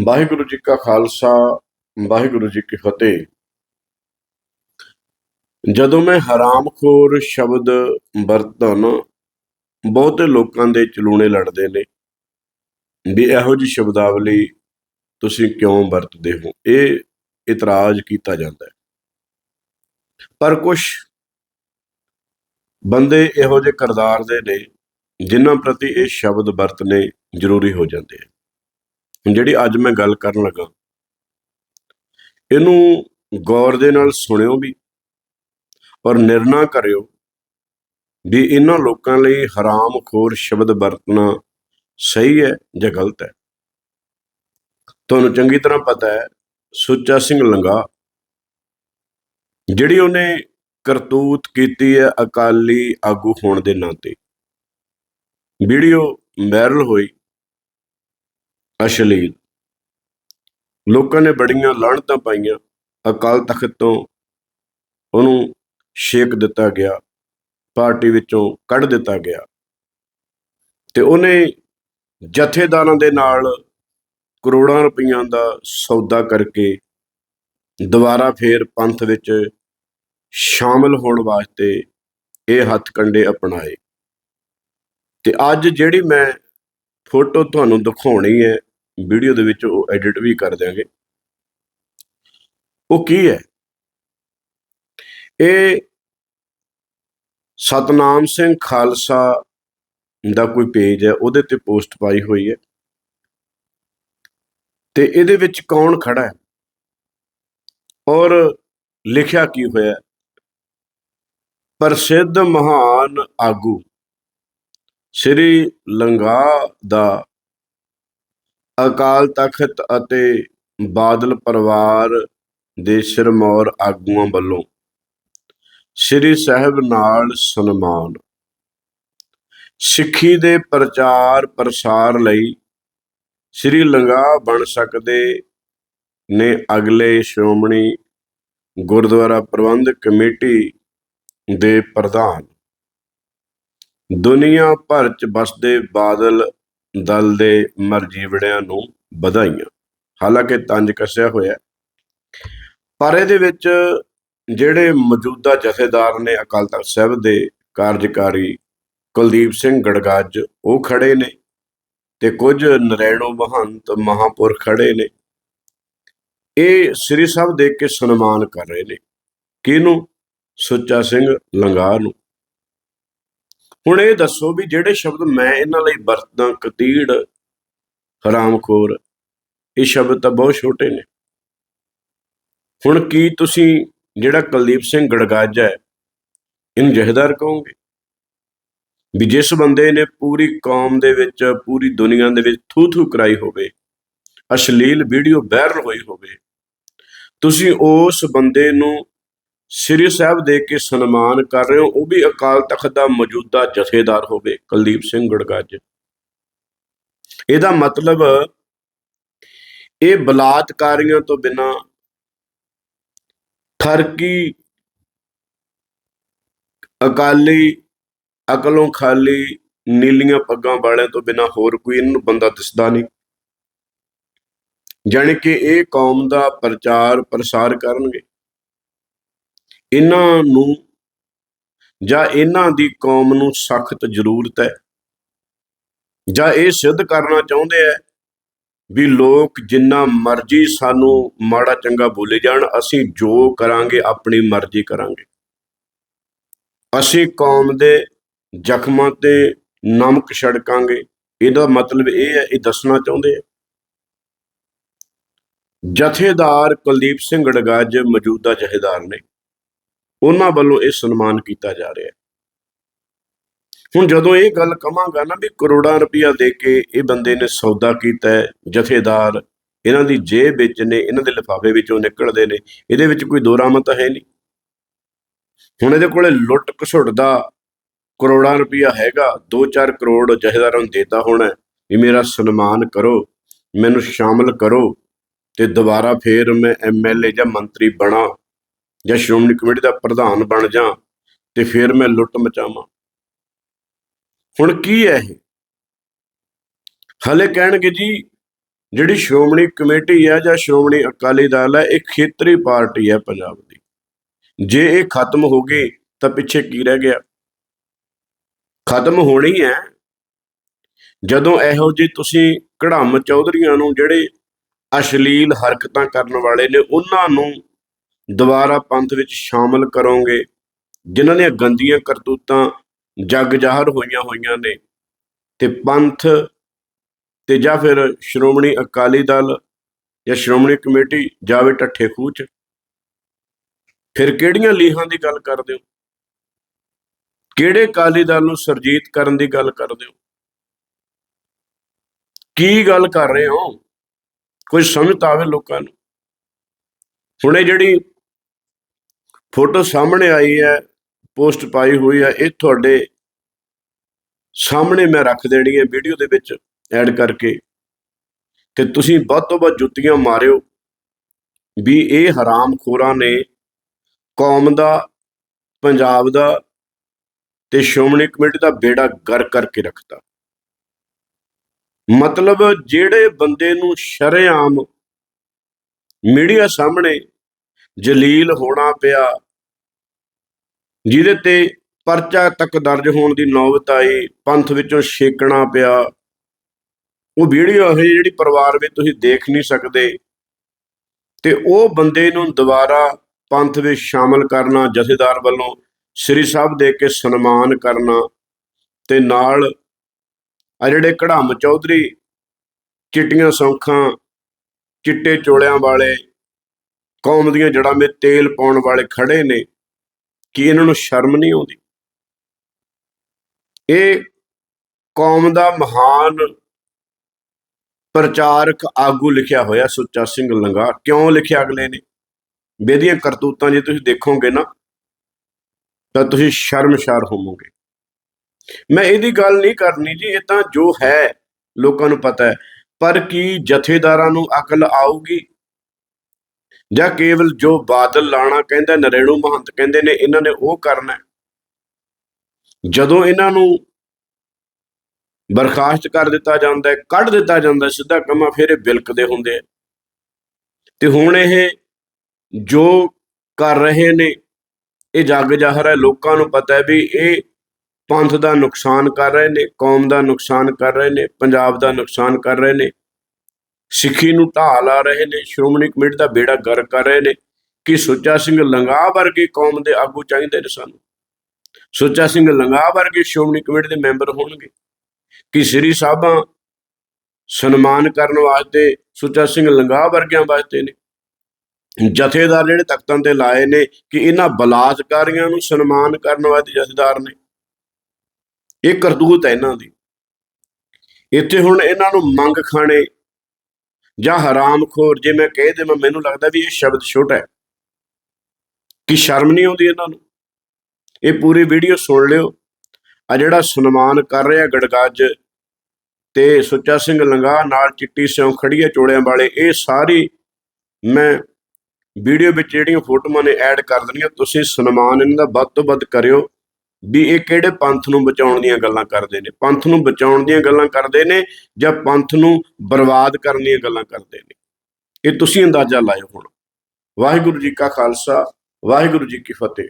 ਵਾਹਿਗੁਰੂ ਜੀ ਕਾ ਖਾਲਸਾ, ਵਾਹਿਗੁਰੂ ਜੀ ਕੀ ਫਤਿਹ। ਜਦੋਂ ਮੈਂ ਹਰਾਮਖੋਰ ਸ਼ਬਦ ਵਰਤਦਾ ਨਾ, ਬਹੁਤੇ ਲੋਕਾਂ ਦੇ ਚਲੂਣੇ ਲੜਦੇ ਨੇ ਵੀ ਇਹੋ ਜੀ ਸ਼ਬਦਾਵਲੀ ਤੁਸੀਂ ਕਿਉਂ ਵਰਤਦੇ ਹੋ? ਇਹ ਇਤਰਾਜ਼ ਕੀਤਾ ਜਾਂਦਾ ਹੈ। ਪਰ ਕੁਝ ਬੰਦੇ ਇਹੋ ਜਿਹੇ ਕਰਦਾਰ ਦੇ ਨੇ ਜਿਨ੍ਹਾਂ ਪ੍ਰਤੀ ਇਹ ਸ਼ਬਦ ਵਰਤਨੇ ਜ਼ਰੂਰੀ ਹੋ ਜਾਂਦੇ ਆ। ਜਿਹੜੀ ਅੱਜ ਮੈਂ ਗੱਲ ਕਰਨ ਲੱਗਾ, ਇਹਨੂੰ ਗੌਰ ਦੇ ਨਾਲ ਸੁਣਿਓ ਵੀ ਔਰ ਨਿਰਣਾ ਕਰਿਓ ਵੀ ਇਹਨਾਂ ਲੋਕਾਂ ਲਈ ਹਰਾਮਖੋਰ ਸ਼ਬਦ ਵਰਤਣਾ ਸਹੀ ਹੈ ਜਾਂ ਗਲਤ ਹੈ। ਤੁਹਾਨੂੰ ਚੰਗੀ ਤਰ੍ਹਾਂ ਪਤਾ ਹੈ, ਸੁੱਚਾ ਸਿੰਘ ਲੰਗਾ ਜਿਹੜੀ ਉਹਨੇ ਕਰਤੂਤ ਕੀਤੀ ਹੈ ਅਕਾਲੀ ਆਗੂ ਹੋਣ ਦੇ ਨਾਤੇ, ਵੀਡੀਓ ਵਾਇਰਲ ਹੋਈ ਅਸ਼ਲੀਲ। ਲੋਕਾਂ ਨੇ ਬੜੀਆਂ ਲਾਹਣਤਾਂ ਪਾਈਆਂ। ਅਕਾਲ ਤਖਤ ਤੋਂ ਉਹਨੂੰ ਛੇਕ ਦਿੱਤਾ ਗਿਆ। ਪਾਰਟੀ ਵਿੱਚੋਂ ਕੱਢ ਦਿੱਤਾ ਗਿਆ। ਤੇ ਉਹਨੇ ਜਥੇਦਾਰਾਂ ਦੇ ਨਾਲ ਕਰੋੜਾਂ ਰੁਪਈਆਂ ਦਾ ਸੌਦਾ ਕਰਕੇ ਦੁਬਾਰਾ ਫੇਰ ਪੰਥ ਵਿੱਚ ਸ਼ਾਮਲ ਹੋਣ ਵਾਸਤੇ ਇਹ ਹੱਥ ਕੰਡੇ ਅਪਣਾਏ। ਤੇ ਅੱਜ ਜਿਹੜੀ ਮੈਂ ਫੋਟੋ ਤੁਹਾਨੂੰ ਦਿਖਾਉਣੀ ਹੈ ਵੀਡੀਓ ਦੇ ਵਿੱਚ ਉਹ ਐਡਿਟ ਵੀ ਕਰ ਦਿਆਂਗੇ। ਉਹ ਕੀ ਹੈ? ਇਹ ਸਤਨਾਮ ਸਿੰਘ ਖਾਲਸਾ ਦਾ ਕੋਈ ਪੇਜ ਹੈ, ਉਹਦੇ ਤੇ ਪੋਸਟ ਪਾਈ ਹੋਈ ਹੈ। ਤੇ ਇਹਦੇ ਵਿੱਚ ਕੌਣ ਖੜਾ ਹੈ? ਔਰ ਲਿਖਿਆ ਕੀ ਹੋਇਆ? ਪ੍ਰਸਿੱਧ ਮਹਾਨ ਆਗੂ ਸ੍ਰੀ ਲੰਗਾ ਦਾ ਅਕਾਲ ਤਖਤ ਅਤੇ ਬਾਦਲ ਪਰਿਵਾਰ ਦੇ ਸਿਰਮੌਰ ਆਗੂਆਂ ਵੱਲੋਂ ਸ੍ਰੀ ਸਾਹਿਬ ਨਾਲ ਸਨਮਾਨ। ਸਿੱਖੀ ਦੇ ਪ੍ਰਚਾਰ ਪ੍ਰਸਾਰ ਲਈ ਸ੍ਰੀ ਲੰਗਾ ਬਣ ਸਕਦੇ ਨੇ ਅਗਲੇ ਸ਼੍ਰੋਮਣੀ ਗੁਰਦੁਆਰਾ ਪ੍ਰਬੰਧਕ ਕਮੇਟੀ ਦੇ ਪ੍ਰਧਾਨ। ਦੁਨੀਆ ਭਰ ਚ ਬਸਦੇ ਬਾਦਲ ਦਲ ਦੇ ਮਰਜੀਵੜਿਆਂ ਨੂੰ ਵਧਾਈਆਂ। ਹਾਲਾਂਕਿ ਤੰਜ ਕੱਸਿਆ ਹੋਇਆ ਪਰ ਇਹਦੇ ਵਿੱਚ ਜਿਹੜੇ ਮੌਜੂਦਾ ਜਥੇਦਾਰ ਨੇ ਅਕਾਲ ਤਖਤ ਸਾਹਿਬ ਦੇ ਕਾਰਜਕਾਰੀ ਕੁਲਦੀਪ ਸਿੰਘ ਗੜਗਾਜ, ਉਹ ਖੜੇ ਨੇ ਤੇ ਕੁਝ ਨਰੈਣੋ ਮਹੰਤ ਮਹਾਪੁਰਖ ਖੜੇ ਨੇ। ਇਹ ਸ੍ਰੀ ਸਾਹਿਬ ਦੇਖ ਕੇ ਸਨਮਾਨ ਕਰ ਰਹੇ ਨੇ। ਕਿਹਨੂੰ? ਸੁੱਚਾ ਸਿੰਘ ਲੰਗਾਹ ਨੂੰ। ਹੁਣ ਇਹ ਦੱਸੋ ਵੀ ਜਿਹੜੇ ਸ਼ਬਦ ਮੈਂ ਇਹਨਾਂ ਲਈ ਵਰਤਦਾ ਕਤੀੜ ਹਰਾਮਖੋਰ, ਇਹ ਸ਼ਬਦ ਤਾਂ ਬਹੁਤ ਛੋਟੇ ਨੇ। ਹੁਣ ਕੀ ਤੁਸੀਂ ਜਿਹੜਾ ਕੁਲਦੀਪ ਸਿੰਘ ਗੜਗਾਜਾ ਹੈ, ਇਹਨੂੰ ਜਹੇਦਾਰ ਕਹੋਗੇ? ਵੀ ਜਿਸ ਬੰਦੇ ਨੇ ਪੂਰੀ ਕੌਮ ਦੇ ਵਿੱਚ, ਪੂਰੀ ਦੁਨੀਆ ਦੇ ਵਿੱਚ ਥੂ ਥੂ ਕਰਾਈ ਹੋਵੇ, ਅਸ਼ਲੀਲ ਵੀਡੀਓ ਵਾਇਰਲ ਹੋਈ ਹੋਵੇ, ਤੁਸੀਂ ਉਸ ਬੰਦੇ ਨੂੰ ਸ੍ਰੀ ਸਾਹਿਬ ਦੇ ਕੇ ਸਨਮਾਨ ਕਰ ਰਹੇ ਹੋ, ਉਹ ਵੀ ਅਕਾਲ ਤਖਤ ਦਾ ਮੌਜੂਦਾ ਜਥੇਦਾਰ ਹੋਵੇ, ਕੁਲਦੀਪ ਸਿੰਘ ਗੜਗੱਜ। ਇਹਦਾ ਮਤਲਬ ਇਹ ਬਲਾਤਕਾਰੀਆਂ ਤੋਂ ਬਿਨਾ ਠਰਕੀ ਅਕਾਲੀ, ਅਕਲੋਂ ਖਾਲੀ, ਨੀਲੀਆਂ ਪੱਗਾਂ ਵਾਲਿਆਂ ਤੋਂ ਬਿਨਾ ਹੋਰ ਕੋਈ ਇਹਨੂੰ ਬੰਦਾ ਦਿਸਦਾ ਨਹੀਂ। ਜਾਣੀ ਕਿ ਇਹ ਕੌਮ ਦਾ ਪ੍ਰਚਾਰ ਪ੍ਰਸਾਰ ਕਰਨਗੇ। ਇਹਨਾਂ ਨੂੰ ਜਾਂ ਇਹਨਾਂ ਦੀ ਕੌਮ ਨੂੰ ਸਖਤ ਜ਼ਰੂਰਤ ਹੈ ਜਾਂ ਇਹ ਸਿੱਧ ਕਰਨਾ ਚਾਹੁੰਦੇ ਹੈ ਵੀ ਲੋਕ ਜਿੰਨਾ ਮਰਜ਼ੀ ਸਾਨੂੰ ਮਾੜਾ ਚੰਗਾ ਬੋਲੇ ਜਾਣ, ਅਸੀਂ ਜੋ ਕਰਾਂਗੇ, ਆਪਣੀ ਮਰਜ਼ੀ ਕਰਾਂਗੇ। ਅਸੀਂ ਕੌਮ ਦੇ ਜ਼ਖਮਾਂ ਤੇ ਨਮਕ ਛੜਕਾਂਗੇ। ਇਹਦਾ ਮਤਲਬ ਇਹ ਹੈ, ਇਹ ਦੱਸਣਾ ਚਾਹੁੰਦੇ ਆ ਜਥੇਦਾਰ ਕੁਲਦੀਪ ਸਿੰਘ ਗੜਗੱਜ ਮੌਜੂਦਾ ਜਥੇਦਾਰ ਨੇ। ਉਹਨਾਂ ਵੱਲੋਂ ਇਹ ਸਨਮਾਨ ਕੀਤਾ ਜਾ ਰਿਹਾ ਹੈ। ਹੁਣ ਜਦੋਂ ਇਹ ਗੱਲ ਕਵਾਂਗਾ ਨਾ ਵੀ ਕਰੋੜਾਂ ਰੁਪਇਆ ਦੇ ਕੇ ਇਹ ਬੰਦੇ ਨੇ ਸੌਦਾ ਕੀਤਾ ਹੈ, ਜਥੇਦਾਰ ਇਹਨਾਂ ਦੀ ਜੇਬ ਵਿੱਚ ਨੇ, ਇਹਨਾਂ ਦੇ ਲਿਫਾਫੇ ਵਿੱਚੋਂ ਨਿਕਲਦੇ ਨੇ, ਇਹਦੇ ਵਿੱਚ ਕੋਈ ਦੋਰਾਮਤ ਹੈ ਨਹੀਂ। ਹੁਣ ਇਹਦੇ ਕੋਲੇ ਲੁੱਟ ਘਸੁੱਟ ਦਾ ਕਰੋੜਾਂ ਰੁਪਇਆ ਹੈਗਾ 2-4 ਕਰੋੜ ਜਥੇਦਾਰਾਂ ਨੂੰ ਦੇਤਾ ਹੋਣਾ ਵੀ ਮੇਰਾ ਸਨਮਾਨ ਕਰੋ, ਮੈਨੂੰ ਸ਼ਾਮਲ ਕਰੋ ਤੇ ਦੁਬਾਰਾ ਫੇਰ ਮੈਂ ਐਮਐਲਏ ਜਾਂ ਮੰਤਰੀ ਬਣਾ। ਜਾਂ ਸ਼੍ਰੋਮਣੀ ਕਮੇਟੀ ਦਾ ਪ੍ਰਧਾਨ ਬਣ ਜਾ ਤੇ ਫਿਰ ਮੈਂ ਲੁੱਟ ਮਚਾਵਾਂ। ਹੁਣ ਕੀ ਹੈ ਇਹ? ਹਲੇ ਕਹਿਣਗੇ ਜੀ, ਜਿਹੜੀ ਸ਼੍ਰੋਮਣੀ ਕਮੇਟੀ ਹੈ ਜਾਂ ਸ਼੍ਰੋਮਣੀ ਅਕਾਲੀ ਦਲ ਹੈ, ਇਹ ਖੇਤਰੀ ਪਾਰਟੀ ਹੈ ਪੰਜਾਬ ਦੀ। ਜੇ ਇਹ ਖਤਮ ਹੋ ਗਈ, ਤਾਂ ਪਿੱਛੇ ਕੀ ਰਹਿ ਗਿਆ? ਖਤਮ ਹੋਣੀ ਹੈ। ਜਦੋਂ ਇਹੋ ਜਿਹੇ ਤੁਸੀਂ ਕੜਾਮ ਚੌਧਰੀਆਂ ਨੂੰ ਜਿਹੜੇ ਅਸ਼ਲੀਲ ਹਰਕਤਾਂ ਕਰਨ ਵਾਲੇ ਨੇ, ਉਹਨਾਂ ਨੂੰ ਦੁਬਾਰਾ ਪੰਥ ਵਿੱਚ ਸ਼ਾਮਲ ਕਰੋਗੇ, ਜਿਨ੍ਹਾਂ ਦੀਆਂ ਗੰਦੀਆਂ ਕਰਤੂਤਾਂ ਜੱਗ ਜ਼ਾਹਰ ਹੋਈਆਂ ਹੋਈਆਂ ਨੇ। ਤੇ ਪੰਥ ਤੇ ਜਾਂ ਫਿਰ ਸ਼੍ਰੋਮਣੀ ਅਕਾਲੀ ਦਲ ਜਾਂ ਸ਼੍ਰੋਮਣੀ ਕਮੇਟੀ ਜਾਵੇ ਟੱਠੇ ਖੂਹ 'ਚ। ਫਿਰ ਕਿਹੜੀਆਂ ਲੀਹਾਂ ਦੀ ਗੱਲ ਕਰਦੇ ਹੋ? ਕਿਹੜੇ ਅਕਾਲੀ ਦਲ ਨੂੰ ਸਰਜੀਤ ਕਰਨ ਦੀ ਗੱਲ ਕਰਦੇ ਹੋ? ਕੀ ਗੱਲ ਕਰ ਰਹੇ ਹੋ? ਕੋਈ ਸਮਝ ਤਾਂ ਆਵੇ ਲੋਕਾਂ ਨੂੰ। ਹੁਣੇ ਜਿਹੜੀ ਫੋਟੋ ਸਾਹਮਣੇ ਆਈ ਹੈ, ਪੋਸਟ ਪਾਈ ਹੋਈ ਹੈ, ਇਹ ਤੁਹਾਡੇ ਸਾਹਮਣੇ ਮੈਂ ਰੱਖ ਦੇਣੀ ਹੈ ਵੀਡੀਓ ਦੇ ਵਿੱਚ ਐਡ ਕਰਕੇ। ਤੇ ਤੁਸੀਂ ਵੱਧ ਤੋਂ ਵੱਧ ਜੁੱਤੀਆਂ ਮਾਰਿਓ ਵੀ ਇਹ ਹਰਾਮਖੋਰਾਂ ਨੇ ਕੌਮ ਦਾ, ਪੰਜਾਬ ਦਾ ਤੇ ਸ਼੍ਰੋਮਣੀ ਕਮੇਟੀ ਦਾ ਬੇੜਾ ਗਰ ਕਰਕੇ ਰੱਖਤਾ। ਮਤਲਬ ਜਿਹੜੇ ਬੰਦੇ ਨੂੰ ਸ਼ਰੇਆਮ ਮੀਡੀਆ ਸਾਹਮਣੇ ਜਲੀਲ ਹੋਣਾ ਪਿਆ। ਜਿਹਦੇ ਤੇ ਪਰਚਾ ਤੱਕ ਦਰਜ ਹੋਣ ਦੀ ਨੌਬਤ ਆਈ, ਪੰਥ ਵਿੱਚੋਂ ਛੇਕਣਾ ਪਿਆ। ਉਹ ਵੀਡੀਓ ਹੈ ਜਿਹੜੀ ਪਰਿਵਾਰ ਵਿੱਚ ਤੁਸੀਂ ਦੇਖ ਨਹੀਂ ਸਕਦੇ। ਤੇ ਉਹ ਬੰਦੇ ਨੂੰ ਦੁਬਾਰਾ ਪੰਥ ਵਿੱਚ ਸ਼ਾਮਲ ਕਰਨਾ, ਜਥੇਦਾਰ ਵੱਲੋਂ ਸ੍ਰੀ ਸਾਹਿਬ ਦੇ ਕੇ ਸਨਮਾਨ ਕਰਨਾ ਤੇ ਨਾਲ ਆ ਜਿਹੜੇ ਕੜਾਮ ਚੌਧਰੀ, ਚਿੱਟੀਆਂ ਸੌਂਖਾਂ, ਚਿੱਟੇ ਚੋਲਿਆਂ ਵਾਲੇ ਕੌਮ ਦੀਆਂ ਜੜ੍ਹਾਂ 'ਤੇ ਤੇਲ ਪਾਉਣ ਵਾਲੇ ਖੜੇ ਨੇ, ਕਿ ਇਹਨਾਂ ਨੂੰ ਸ਼ਰਮ ਨਹੀਂ ਆਉਂਦੀ? ਇਹ ਕੌਮ ਦਾ ਮਹਾਨ ਪ੍ਰਚਾਰਕ ਆਗੂ ਲਿਖਿਆ ਹੋਇਆ ਸੁੱਚਾ ਸਿੰਘ ਲੰਗਾ। ਕਿਉਂ ਲਿਖਿਆ ਅਗਲੇ ਨੇ? ਬੇਦੀਆਂ ਕਰਤੂਤਾਂ ਜੇ ਤੁਸੀਂ ਦੇਖੋਗੇ ਨਾ, ਤਾਂ ਤੁਸੀਂ ਸ਼ਰਮਸ਼ਾਰ ਹੋਵੋਗੇ। ਮੈਂ ਇਹਦੀ ਗੱਲ ਨਹੀਂ ਕਰਨੀ ਜੀ, ਇਹ ਤਾਂ ਜੋ ਹੈ, ਲੋਕਾਂ ਨੂੰ ਪਤਾ ਹੈ। ਪਰ ਕੀ ਜਥੇਦਾਰਾਂ ਨੂੰ ਅਕਲ ਆਊਗੀ? ਜਾਂ ਕੇਵਲ ਜੋ ਬਾਦਲ ਲਾਣਾ ਕਹਿੰਦਾ, ਨਰੇਣੂ ਮਹੰਤ ਕਹਿੰਦੇ ਨੇ, ਇਹਨਾਂ ਨੇ ਉਹ ਕਰਨਾ ਜਦੋਂ ਇਹਨਾਂ ਨੂੰ ਬਰਖਾਸਤ ਕਰ ਦਿੱਤਾ ਜਾਂਦਾ ਹੈ, ਕੱਢ ਦਿੱਤਾ ਜਾਂਦਾ ਸਿੱਧਾ ਕੰਮਾ ਫਿਰ ਇਹ ਬਿਲਕਦੇ ਹੁੰਦੇ ਆ। ਤੇ ਹੁਣ ਇਹ ਜੋ ਕਰ ਰਹੇ ਨੇ, ਇਹ ਜੱਗ ਜ਼ਾਹਰ ਹੈ। ਲੋਕਾਂ ਨੂੰ ਪਤਾ ਹੈ ਵੀ ਇਹ ਪੰਥ ਦਾ ਨੁਕਸਾਨ ਕਰ ਰਹੇ ਨੇ, ਕੌਮ ਦਾ ਨੁਕਸਾਨ ਕਰ ਰਹੇ ਨੇ, ਪੰਜਾਬ ਦਾ ਨੁਕਸਾਨ ਕਰ ਰਹੇ ਨੇ। ਸਿੱਖੀ ਨੂੰ ਢਾਹ ਲਾ ਰਹੇ ਨੇ, ਸ਼੍ਰੋਮਣੀ ਕਮੇਟੀ ਦਾ ਬੇੜਾ ਗਰ ਕਰ ਰਹੇ ਨੇ। ਕਿ ਸੁੱਚਾ ਸਿੰਘ ਲੰਗਾ ਵਰਗੇ ਕੌਮ ਦੇ ਆਗੂ ਚਾਹੀਦੇ ਨੇ ਸਾਨੂੰ? ਸੁੱਚਾ ਸਿੰਘ ਲੰਗਾ ਵਰਗੇ ਸ਼੍ਰੋਮਣੀ ਕਮੇਟੀ ਦੇ ਮੈਂਬਰ ਹੋਣਗੇ। ਕਿ ਸ੍ਰੀ ਸਾਹਿਬਾਂ ਸਨਮਾਨ ਕਰਨ ਵਾਸਤੇ ਸੁੱਚਾ ਸਿੰਘ ਲੰਗਾ ਵਰਗਿਆਂ ਵਾਸਤੇ ਨੇ? ਜਥੇਦਾਰ ਜਿਹੜੇ ਤਖਤਾਂ ਤੇ ਲਾਏ ਨੇ, ਕਿ ਇਹਨਾਂ ਬਲਾਤਕਾਰੀਆਂ ਨੂੰ ਸਨਮਾਨ ਕਰਨ ਵਾਸਤੇ ਜਥੇਦਾਰ ਨੇ? ਇਹ ਕਰਤੂਤ ਹੈ ਇਹਨਾਂ ਦੀ। ਇੱਥੇ ਹੁਣ ਇਹਨਾਂ ਨੂੰ ਮੰਗ ਖਾਣੇ ਜਾਂ ਹਰਾਮਖੋਰ ਜੇ ਮੈਂ ਕਹਿ ਦੇਵਾਂ, ਮੈਨੂੰ ਲੱਗਦਾ ਵੀ ਇਹ ਸ਼ਬਦ ਛੋਟਾ ਹੈ। ਕਿ ਸ਼ਰਮ ਨਹੀਂ ਆਉਂਦੀ ਇਹਨਾਂ ਨੂੰ। ਇਹ ਪੂਰੀ ਵੀਡੀਓ ਸੁਣ ਲਿਓ। ਆ ਜਿਹੜਾ ਸਨਮਾਨ ਕਰ ਰਿਹਾ ਗੜਗੱਜ ਤੇ ਸੁੱਚਾ ਸਿੰਘ ਲੰਗਾ ਨਾਲ ਚਿੱਟੀ ਸਿਉਂ ਖੜੀਏ ਚੋੜਿਆਂ ਵਾਲੇ, ਇਹ ਸਾਰੀ ਮੈਂ ਵੀਡੀਓ ਵਿੱਚ ਜਿਹੜੀਆਂ ਫੋਟੋਆਂ ਨੇ ਐਡ ਕਰ ਦੇਣੀਆਂ, ਤੁਸੀਂ ਸਨਮਾਨ ਇਹਨਾਂ ਦਾ ਵੱਧ ਤੋਂ ਵੱਧ ਕਰਿਓ। ਵੀ ਇਹ ਕਿਹੜੇ ਪੰਥ ਨੂੰ ਬਚਾਉਣ ਦੀਆਂ ਗੱਲਾਂ ਕਰਦੇ ਨੇ? ਪੰਥ ਨੂੰ ਬਚਾਉਣ ਦੀਆਂ ਗੱਲਾਂ ਕਰਦੇ ਨੇ ਜਾਂ ਪੰਥ ਨੂੰ ਬਰਬਾਦ ਕਰਨ ਦੀਆਂ ਗੱਲਾਂ ਕਰਦੇ ਨੇ? ਇਹ ਤੁਸੀਂ ਅੰਦਾਜ਼ਾ ਲਾਇਓ ਹੁਣ। ਵਾਹਿਗੁਰੂ ਜੀ ਕਾ ਖਾਲਸਾ, ਵਾਹਿਗੁਰੂ ਜੀ ਕੀ ਫਤਿਹ।